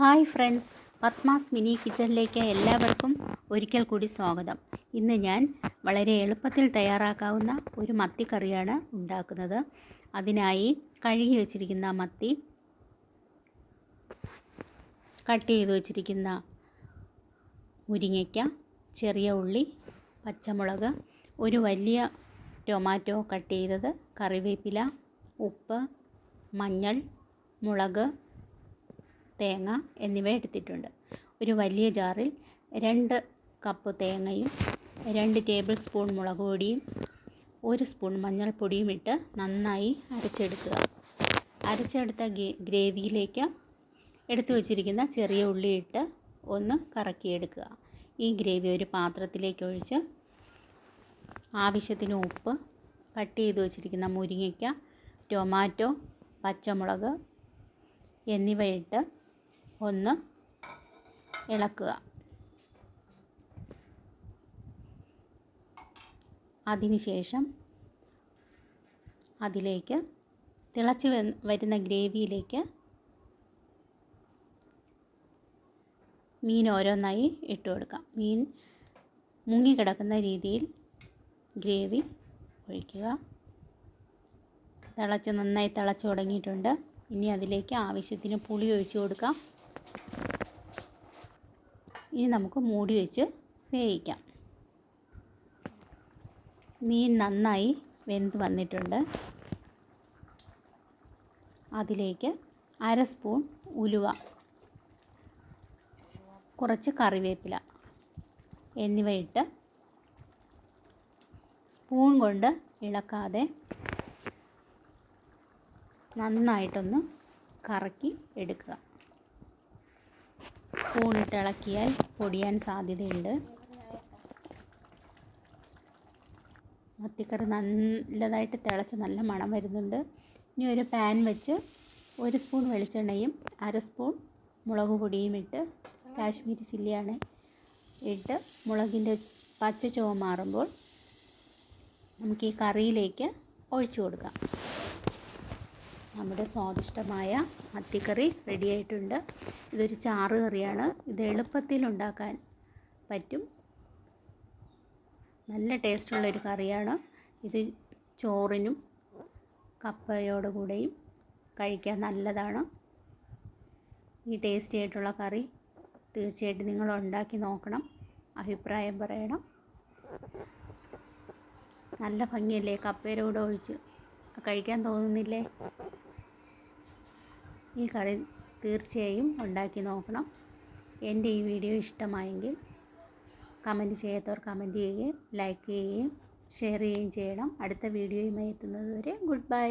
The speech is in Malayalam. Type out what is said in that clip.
ഹായ് ഫ്രണ്ട്സ് പത്മാസ് മിനി കിച്ചണിലേക്ക് എല്ലാവർക്കും ഒരിക്കൽ കൂടി സ്വാഗതം. ഇന്ന് ഞാൻ വളരെ എളുപ്പത്തിൽ തയ്യാറാക്കാവുന്ന ഒരു മത്തിക്കറിയാണ് ഉണ്ടാക്കുന്നത്. അതിനായി കഴുകി വച്ചിരിക്കുന്ന മത്തി കട്ട് ചെയ്ത് വച്ചിരിക്കുന്ന മുരിങ്ങയ്ക്ക ചെറിയ ഉള്ളി പച്ചമുളക് ഒരു വലിയ ടൊമാറ്റോ കട്ട് ചെയ്തത് കറിവേപ്പില ഉപ്പ് മഞ്ഞൾ മുളക് തേങ്ങ എന്നിവ എടുത്തിട്ടുണ്ട്. ഒരു വലിയ ജാറിൽ രണ്ട് കപ്പ് തേങ്ങയും രണ്ട് ടേബിൾ സ്പൂൺ മുളക് പൊടിയും ഒരു സ്പൂൺ മഞ്ഞൾപ്പൊടിയും ഇട്ട് നന്നായി അരച്ചെടുക്കുക. അരച്ചെടുത്ത ഗ്രേവിയിലേക്ക് എടുത്തു വച്ചിരിക്കുന്ന ചെറിയ ഉള്ളി ഇട്ട് ഒന്ന് കറക്കിയെടുക്കുക. ഈ ഗ്രേവി ഒരു പാത്രത്തിലേക്ക് ഒഴിച്ച് ആവശ്യത്തിന് ഉപ്പ് കട്ട് ചെയ്ത് വച്ചിരിക്കുന്ന മുരിങ്ങയ്ക്ക ടൊമാറ്റോ പച്ചമുളക് എന്നിവ ഇട്ട് ഒന്ന് ഇളക്കുക. അതിനുശേഷം അതിലേക്ക് തിളച്ച് വരുന്ന ഗ്രേവിയിലേക്ക് മീൻ ഓരോന്നായി ഇട്ട് കൊടുക്കാം. മീൻ മുങ്ങിക്കിടക്കുന്ന രീതിയിൽ ഗ്രേവി ഒഴിക്കുക. തിളച്ച് നന്നായി തിളച്ച് തുടങ്ങിയിട്ടുണ്ട്. ഇനി അതിലേക്ക് ആവശ്യത്തിന് പുളി ഒഴിച്ചു കൊടുക്കാം. ഇനി നമുക്ക് മൂടി വെച്ച് വേവിക്കാം. മീൻ നന്നായി വെന്ത് വന്നിട്ടുണ്ട്. അതിലേക്ക് അര സ്പൂൺ ഉലുവ കുറച്ച് കറിവേപ്പില എന്നിവ ഇട്ട് സ്പൂൺ കൊണ്ട് ഇളക്കാതെ നന്നായിട്ടൊന്ന് കറക്കി എടുക്കുക. സ്പൂണിട്ട് ഇളക്കിയാൽ പൊടിയാൻ സാധ്യതയുണ്ട്. മത്തിക്കറി നല്ലതായിട്ട് തിളച്ച് നല്ല മണം വരുന്നുണ്ട്. ഇനി ഒരു പാൻ വെച്ച് ഒരു സ്പൂൺ വെളിച്ചെണ്ണയും അര സ്പൂൺ മുളക് പൊടിയും ഇട്ട് കാശ്മീരി ചില്ലിയാണ് ഇട്ട് മുളകിന്റെ പച്ച ചുവ മാറുമ്പോൾ നമുക്ക് ഈ കറിയിലേക്ക് ഒഴിച്ചു കൊടുക്കാം. നമ്മുടെ സ്വാദിഷ്ടമായ മത്തിക്കറി റെഡിയായിട്ടുണ്ട്. ഇതൊരു ചാറ് കറിയാണ്. ഇത് എളുപ്പത്തിൽ ഉണ്ടാക്കാൻ പറ്റും. നല്ല ടേസ്റ്റുള്ളൊരു കറിയാണ്. ഇത് ചോറിനും കപ്പയോട് കൂടെയും കഴിക്കാൻ നല്ലതാണ്. ഈ ടേസ്റ്റി ആയിട്ടുള്ള കറി തീർച്ചയായിട്ടും നിങ്ങൾ ഉണ്ടാക്കി നോക്കണം. അഭിപ്രായം പറയണം. നല്ല ഭംഗിയല്ലേ? കപ്പയുടെ കൂടെ ഒഴിച്ച് കഴിക്കാൻ തോന്നുന്നില്ലേ? ഈ കറി തീർച്ചയായും ഉണ്ടാക്കി നോക്കണം. എന്റെ ഈ വീഡിയോ ഇഷ്ടമായെങ്കിൽ കമന്റ് ചെയ്യാത്തവർ കമന്റ് ചെയ്യുകയും ലൈക്ക് ചെയ്യുകയും ഷെയർ ചെയ്യുകയും ചെയ്യണം. അടുത്ത വീഡിയോയുമായി എത്തുന്നത് വരെ ഗുഡ് ബൈ.